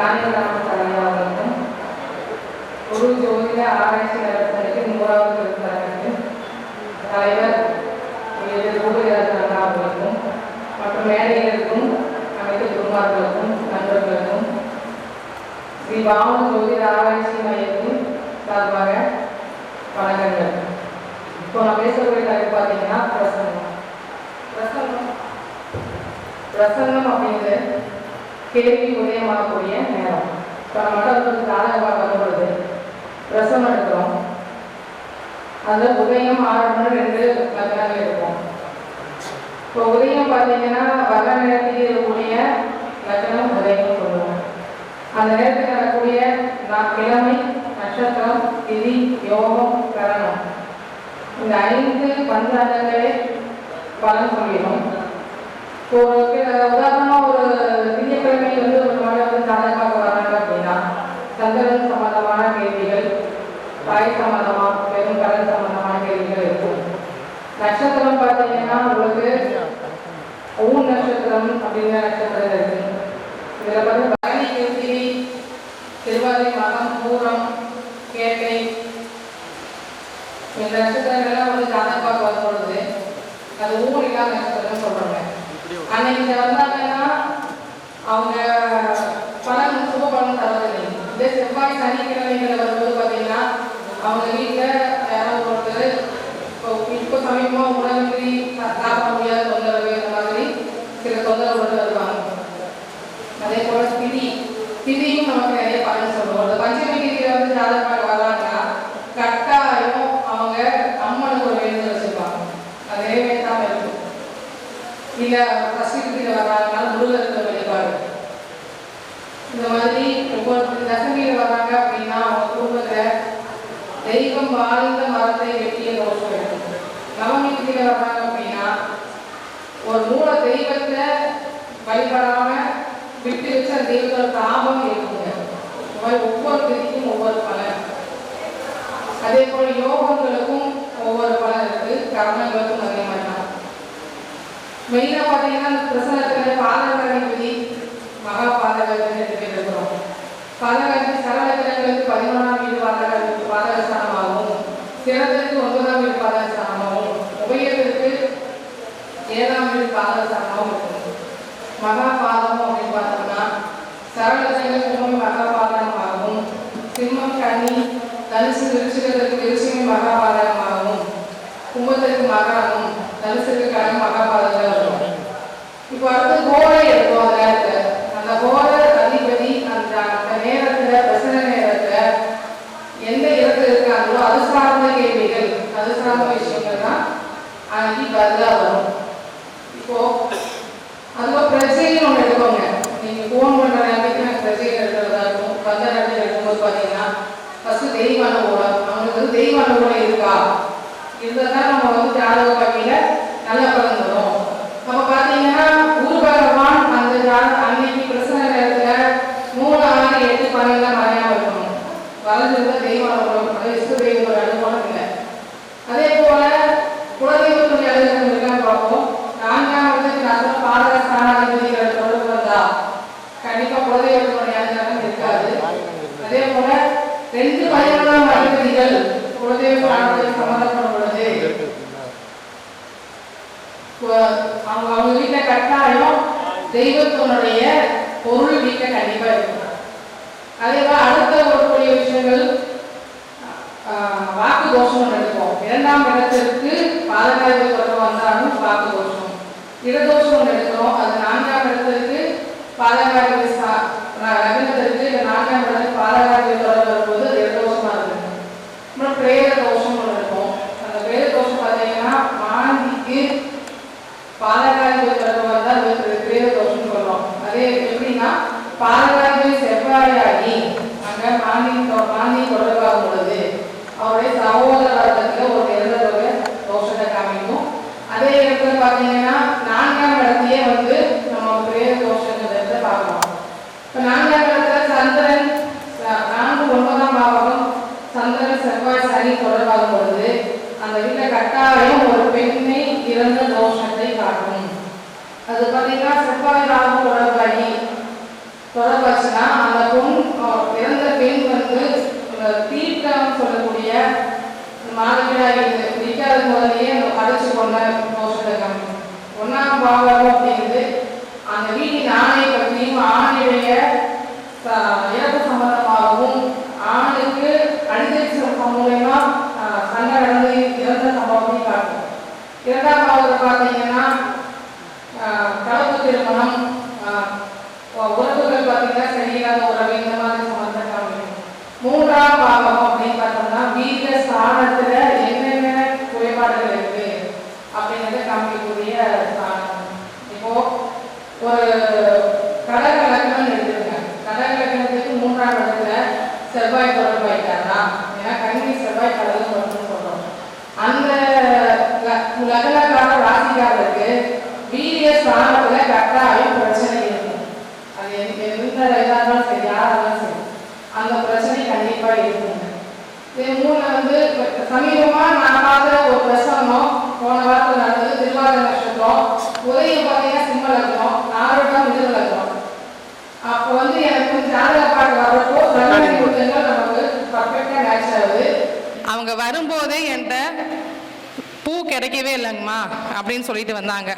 குருநாதர் குருநாதர் அவர்களுக்கும் குரு ஜோதிட ஆராய்ச்சி நிறுவனத்திற்கு நூறாவது விருந்தினருக்கு தலைவர் ரூபராஜன் அவர்களுக்கும் மற்றும் மேடைகளுக்கும் அனைத்து குருமார்களுக்கும் நண்பர்களுக்கும் ஸ்ரீ பாவன ஜோதிட ஆராய்ச்சி மையத்தின் சார்பாக வணக்கங்கள். இப்போ நான் பேசக்கூடிய தலைப்பு பார்த்தீங்கன்னா பிரசங்கம். பிரசங்கம். பிரசங்கம் அப்படிங்கிறது கேள்வி உதயமாகக்கூடிய நேரம். இப்போ நம்ம மண்டலத்துக்கு ஜாதகமாக வரும்பொழுது பிரசங்கம் எடுக்கிறோம். அதில் உதயம் ஆறு மணி ரெண்டு லக்னங்கள் இருக்கும். இப்போ உதயம் பார்த்தீங்கன்னா வர நேரத்தில் இருக்கக்கூடிய லக்னம் உதயம் சொல்லுவோம் அந்த நேரத்தில் வரக்கூடிய நான் கிழமை நட்சத்திரம் திதி யோகம் கரணம். இந்த ஐந்து பஞ்சாங்கங்களே பலன் சொல்லிடும். இப்போ ஒரு திங்கட்கிழமை வந்து ஒரு மழை வந்து ஜாதகமாக வராங்க அப்படின்னா சந்திரன் சம்பந்தமான கேள்விகள் தாய் சம்பந்தமா வெறும் கடன் சம்பந்தமான கேள்விகள் இருக்கும் நட்சத்திரம் பார்த்தீங்கன்னா உங்களுக்கு ஊன் நட்சத்திரம் அப்படிங்கிற நட்சத்திரம் இருக்கு. இதில் வந்து பரணி கிருத்திகை திருவாதிரை மகம் பூரம் கேட்டை. இந்த நட்சத்திரங்கள்லாம் வந்து ஜாதகம் பார்க்க அது ஊர் இல்லாத நட்சத்திரம் சொல்றாங்க. அன்னைக்கு இங்க வந்தாங்கன்னா அவங்க பணம் சுப பணம் தரதில்லை. இதே செவ்வாய் சனிக்கிழமைகள் வரும்போது பார்த்தீங்கன்னா அவங்க வீட்டில் யாராவது ஒருத்தர் இப்போ இப்போ சமீபமாக உடல்நிலை சாப்பிட முடியாத தொந்தரவு இந்த மாதிரி சில தொந்தரவுகள் வருவாங்க அதே போல திதி திதியும் நமக்கு நிறைய பலன் சொல்லுவோம் அந்த பஞ்சமி திதியில வந்து ஜாதகம் வராங்கன்னா கட்டாயம் அவங்க அம்மனுக்கு ஒரு வேண்டுதல் வச்சிருப்பாங்க அது நிறைவேற்றாம இருக்கும் இல்லை ஃபர்ஸ்ட் திதியில வர்றாங்கன்னா முருகருக்கு வழிபாடு. இந்த மாதிரி ஒவ்வொரு தசமியில் வர்றாங்க அப்படின்னா அவங்க குடும்பத்தில் தெய்வம் வாழ்ந்த மரத்தை வெட்டிய தோஷம் இருக்கும் நவமி திதியில வர்றாங்க அப்படின்னா ஒரு மூல தெய்வத்தை வழிபடாமல் விட்டு வச்ச தெய்வத்தோட தாபம் இருக்குங்க. இந்த மாதிரி ஒவ்வொரு திதிக்கும் ஒவ்வொரு பலன். அதே போல் யோகங்களுக்கும் ஒவ்வொரு பலன் இருக்குது கர்மங்களுக்கும் அதே மாதிரி தான். மெயினாக பார்த்தீங்கன்னா அந்த பிரசனத்தில் பாதகாதிபதி மகா பாதகாதிபதி ரெண்டு பேர் இருக்கிறோம் பாதகாதிபதி சரலக்கிரங்களுக்கு பதினொன்றாம் வீடு பாதகாதிபதி பாதகஸ்தானமாகவும் சிறந்ததுக்கு ஒன்பதாம் வீடு பாதகஸ்தானமாகவும் உபயத்திற்கு ஏழாம் வீடு பாதகஸ்தானமாகவும் இருக்கும் மகா பாதம் அப்படின்னு பார்த்தோம்னா சரளத்தில் கும்பம் மகா பாதகமாகவும் சிம்மம் கனி தனுசு விருச்சிகத்திற்கு விருச்சிகம் மகா பாதகமாகவும் கும்பத்திற்கு மகாவும் தனுசுக்கு கடன் மகா பாதகம் இருக்கும் இப்போ அடுத்து கோரை எடுக்கும் அந்த நேரத்தில் அந்த கோர அதிபதி அந்த அந்த நேரத்தில் பிரசன நேரத்தில் எந்த இடத்துல இருக்காங்களோ அது சார்ந்த கேள்விகள் அது சார்ந்த விஷயங்கள் தான் அன்னைக்கு பதிலாக வரும். இப்போ அதுவும் பிரச்சனைன்னு ஒன்று எடுக்கோங்க. நீங்கள் ஃபோன் பண்ணுற நேரத்துக்கு எனக்கு பிரச்சனை எடுக்கிறதா இருக்கும். வந்த நேரத்தில் எடுக்கும்போது பார்த்தீங்கன்னா ஃபஸ்ட்டு தெய்வ அனுகூலம் அவங்களுக்கு வந்து தெய்வ அனுகூலம் இருக்கா? இருந்தால் தான் நம்ம வந்து ஜாதக வகையில் நல்லா பலன் வரும் நம்ம பார்த்தீங்கன்னா குரு பகவான் அந்த ஜாத அன்னைக்கு பிரசன நேரத்தில் மூணு ஆறு எட்டு பன்னெண்டுலாம் மறையாமல் இருக்கணும் வளர்ந்துருந்த தெய்வ அனுகூலம் அது இஷ்ட தெய்வத்தோட அனுகூலம் இல்லை அதே போல குலதெய்வத்துடைய அலுவலகம் இருக்கான்னு பார்ப்போம் நான்காம் இடத்துக்கு நான் பாதக ஸ்தானாதிபதிகள் தொடர்பு வந்தா கண்டிப்பா குலதெய்வத்துடைய அலுவலகம் இருக்காது அதே போல ரெண்டு பதினொன்றாம் அதிபதிகள் குலதெய்வ ஸ்தானத்தில் சம்மந்தப்படும் பொழுது அவங்க அவங்க வீட்டில் கட்டாயம் தெய்வத்தினுடைய பொருள் வீட்டில் கண்டிப்பாக இருக்கும் அதே அடுத்த வரக்கூடிய விஷயங்கள் ஆஹ், வாக்கு தோஷம் எடுப்போம் இரண்டாம் இடத்திற்கு பாதகாதிபதி தொடர்பு வந்தாலும் வாக்கு தோஷம் இடதோஷம் ஒன்று எடுக்கிறோம் அது நான்காம் இடத்திற்கு பாதகாதிபதி சா- லக்னத்திற்கு நான்காம் இடத்துக்கு பாதகாதிபதி தொடர்பு வரும்போது அது இடதோஷமா இருக்கு அப்புறம் பிரேத தோஷம் ஒன்று இருக்கும் அந்த பிரேத தோஷம் பார்த்தீங்கன்னா மாந்திக்கு பாதகாதிபதி தொடர்பாக தான் அது ஒரு தோஷம் சொல்றோம். அதே எப்படின்னா பாதகாதிபதி செவ்வாயாகி அங்க பாண்டி தொ- தொடர்பாகும் பொழுது அவருடைய சகோதர வர்க்கத்தில் ஒரு இறந்ததோட தோஷத்தை காமிக்கும். அதே இடத்துல பாத்தீங்கன்னா நான்காம் இடத்தையே வந்து நம்ம பிரேத தோஷங்கிறத பார்க்கலாம் இப்போ நான்காம் இடத்துல சந்திரன் நான்கு ஒன்பதாம் பாவகம் சந்திரன் செவ்வாய் சனி தொடர் அந்த வீட்டில் கட்டாயம் ஒரு பெண்ணை இறந்த தோஷத்தை காட்டும். அது பார்த்தீங்கன்னா செவ்வாய் தொடர்பாகி தொடர்பாச்சுன்னா அந்த பொண் இறந்த பெண் வந்து தீர்க்கம் சொல்லக்கூடிய மாதவிடாய் நிற்காத முதலையே அந்த செவ்வாய் தொடர்பாயிட்டாரா ஏன்னா கன்னி செவ்வாய் கடகம் வரும்னு சொல்றோம். அந்த ல- ராசிக்காரருக்கு வீரிய ஸ்தானத்துல கட்டாயம் பிரச்சனை இருக்கும். அது எந்த எந்த இதா சரி யாராலும் இருந்தாலும் சரி அந்த பிரச்சனை கண்டிப்பா இருக்கும் இது வந்து சமீபமா நான் பார்த்த ஒரு பிரசங்கம் போன வாரத்தில் நடந்தது திருவாரூர் நட்சத்திரம் உதயம் பார்த்தீங்கன்னா சிம்ம லக்னம் ஆரோக்கியம் மிதுன லக்னம் அப்போ வந்து எனக்கு ஜாதக பாட்டு வர்றப்போ பிரம்மணி கொடுத்தங்கள் நமக்கு பர்ஃபெக்டாக மேட்ச் ஆகுது அவங்க வரும்போதே என்கிட்ட பூ கிடைக்கவே இல்லைங்கம்மா அப்படின்னு சொல்லிட்டு வந்தாங்க.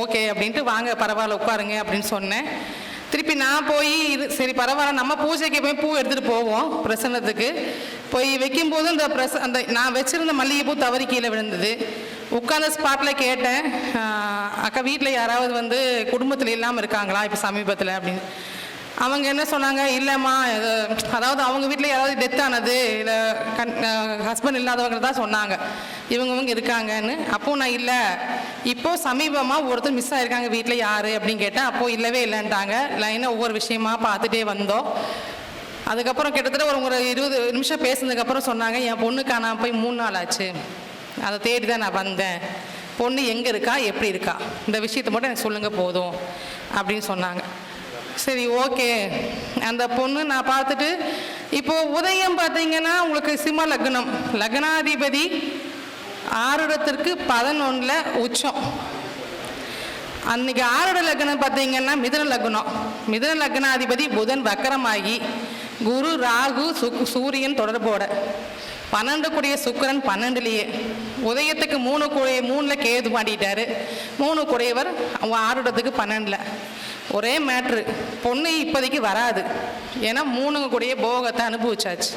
ஓகே அப்படின்ட்டு வாங்க பரவாயில்ல உட்காருங்க அப்படின்னு சொன்னேன். திருப்பி நான் போய் இது சரி பரவாயில்ல நம்ம பூஜைக்கு போய் பூ எடுத்துகிட்டு போவோம் பிரசன்னத்துக்கு. போய் வைக்கும்போது இந்த பிரச அந்த நான் வச்சுருந்த மல்லிகைப்பூ தவறி கீழே விழுந்தது. உட்காந்த ஸ்பாட்டில் கேட்டேன் அக்கா வீட்டில் யாராவது வந்து குடும்பத்தில் இல்லாமல் இருக்காங்களா இப்போ சமீபத்தில்? அப்படின்னு. அவங்க என்ன சொன்னாங்க? இல்லைம்மா அதாவது அவங்க வீட்டில் யாராவது டெத் ஆனது இல்லை கண் ஹஸ்பண்ட் இல்லாதவங்க தான் சொன்னாங்க. இவங்க இவங்க இருக்காங்கன்னு. அப்போது நான் இல்லை. இப்போது சமீபமாக ஒருத்தர் மிஸ் ஆகிருக்காங்க வீட்டில் யார் அப்படின்னு கேட்டேன் அப்போது இல்லவே இல்லைன்ட்டாங்க. லைனாக ஒவ்வொரு விஷயமா பார்த்துட்டே வந்தோம். அதுக்கப்புறம் கிட்டத்தட்ட ஒரு ஒரு இருபது நிமிஷம் பேசுனதுக்கப்புறம் சொன்னாங்க என் பொண்ணுக்கா நான் போய் மூணு நாள் ஆச்சு. அதை தேடி தான் நான் வந்தேன். பொண்ணு எங்கே இருக்கா? எப்படி இருக்கா? இந்த விஷயத்தை மட்டும் எனக்கு சொல்லுங்கள் போதும். அப்படின்னு சொன்னாங்க. சரி ஓகே அந்த பொண்ணு நான் பார்த்துட்டு இப்போ உதயம் பார்த்தீங்கன்னா உங்களுக்கு சிம்ம லக்னம். லக்னாதிபதி ஆறுடத்திற்கு பதினொன்றில் உச்சம். அன்னைக்கு ஆறுட லக்னம் பார்த்தீங்கன்னா மிதன லக்னம். மிதன லக்னாதிபதி புதன் வக்கரமாகி குரு ராகு சுக் சூரியன் தொடர்போட. பன்னெண்டு கூடிய சுக்கரன் பன்னெண்டுலேயே. உதயத்துக்கு மூணு கூடிய மூணில் கேது மாட்டிட்டாரு. மூணு கூடியவர் அவங்க ஆறுடத்துக்கு பன்னெண்டில். ஒரே மேட்ரு பொண்ணு இப்போதைக்கு வராது. ஏன்னா மூணுங்க கூடிய போகத்தை அனுபவிச்சாச்சு.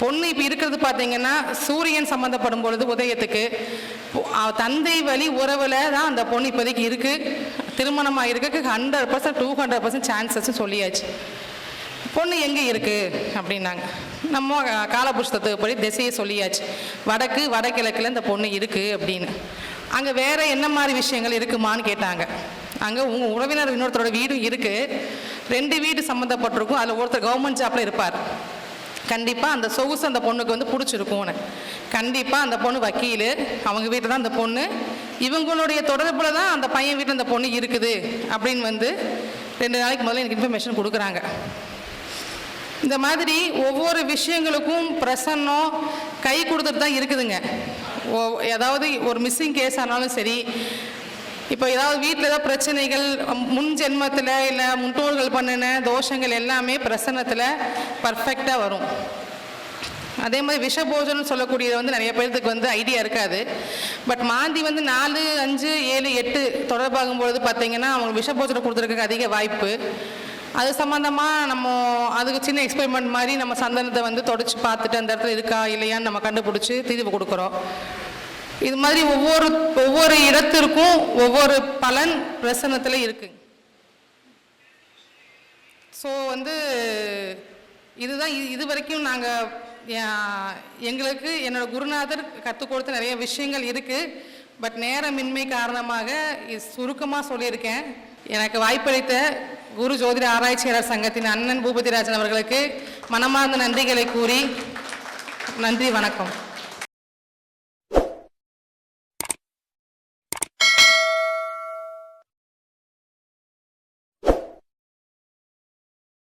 பொண்ணு இப்போ இருக்கிறது பார்த்தீங்கன்னா சூரியன் சம்மந்தப்படும் பொழுது உதயத்துக்கு தந்தை வழி உறவில் தான் அந்த பொண்ணு இப்போதைக்கு இருக்குது திருமணமாக இருக்க hundred percent two hundred percent சான்சஸ்ன்னு சொல்லியாச்சு. பொண்ணு எங்கே இருக்குது அப்படின்னாங்க. நம்ம காலபுஷ்தத்துக்கு படி திசையை சொல்லியாச்சு. வடக்கு வடகிழக்கில் இந்த பொண்ணு இருக்குது அப்படின்னு. அங்கே வேறு என்ன மாதிரி விஷயங்கள் இருக்குமான்னு கேட்டாங்க. அங்கே உங்கள் உறவினர் இன்னொருத்தரோட வீடும் இருக்குது ரெண்டு வீடு சம்மந்தப்பட்டிருக்கும் அதில் ஒருத்தர் கவர்மெண்ட் ஜாப்பில் இருப்பார். கண்டிப்பாக அந்த சொகுசு அந்த பொண்ணுக்கு வந்து பிடிச்சிருக்கும்னு கண்டிப்பாக அந்த பொண்ணு வக்கீல். அவங்க வீட்டில் தான் அந்த பொண்ணு. இவங்களுடைய தொடர்பில் தான் அந்த பையன் வீட்டில் அந்த பொண்ணு இருக்குது. அப்படின்னு வந்து ரெண்டு நாளைக்கு முதல்ல எனக்கு இன்ஃபர்மேஷன் கொடுக்குறாங்க. இந்த மாதிரி ஒவ்வொரு விஷயங்களுக்கும் பிரசன்னம் கை கொடுத்துட்டு தான் இருக்குதுங்க. ஓ- ஏதாவது ஒரு மிஸ்ஸிங் கேஸ் ஆனாலும் சரி இப்போ ஏதாவது வீட்டில் ஏதாவது பிரச்சனைகள் முன் ஜென்மத்தில் இல்லை முன்னோர்கள் பண்ணின தோஷங்கள் எல்லாமே பிரசன்னத்தில் பர்ஃபெக்டாக வரும். அதே மாதிரி விஷபோஜனம் சொல்லக்கூடியது வந்து நிறைய பேர்த்துக்கு வந்து ஐடியா இருக்காது. பட் மாந்தி வந்து நாலு அஞ்சு ஏழு எட்டு தொடர்பாகும் பொழுது பார்த்தீங்கன்னா அவங்க விஷபோஜனம் கொடுத்துருக்க அதிக வாய்ப்பு. அது சம்மந்தமாக நம்ம அதுக்கு சின்ன எக்ஸ்பெரிமெண்ட் மாதிரி நம்ம சந்தனத்தை வந்து தொடச்சி பார்த்துட்டு அந்த இடத்துல இருக்கா இல்லையான்னு நம்ம கண்டுபிடிச்சி தீர்வு கொடுக்குறோம். இது மாதிரி ஒவ்வொரு ஒவ்வொரு இடத்திற்கும் ஒவ்வொரு பலன் பிரசனத்தில் இருக்கு. ஸோ வந்து இதுதான் இது இது வரைக்கும் நாங்கள் எங்களுக்கு என்னோட குருநாதர் கற்றுக் கொடுத்த நிறைய விஷயங்கள் இருக்குது பட் நேரமின்மை காரணமாக இது சுருக்கமாக சொல்லியிருக்கேன். எனக்கு வாய்ப்பளித்த குரு ஜோதிட ஆராய்ச்சியாளர் சங்கத்தின் அண்ணன் பூபதிராஜன் அவர்களுக்கு மனமார்ந்த நன்றிகளை கூறி நன்றி வணக்கம்.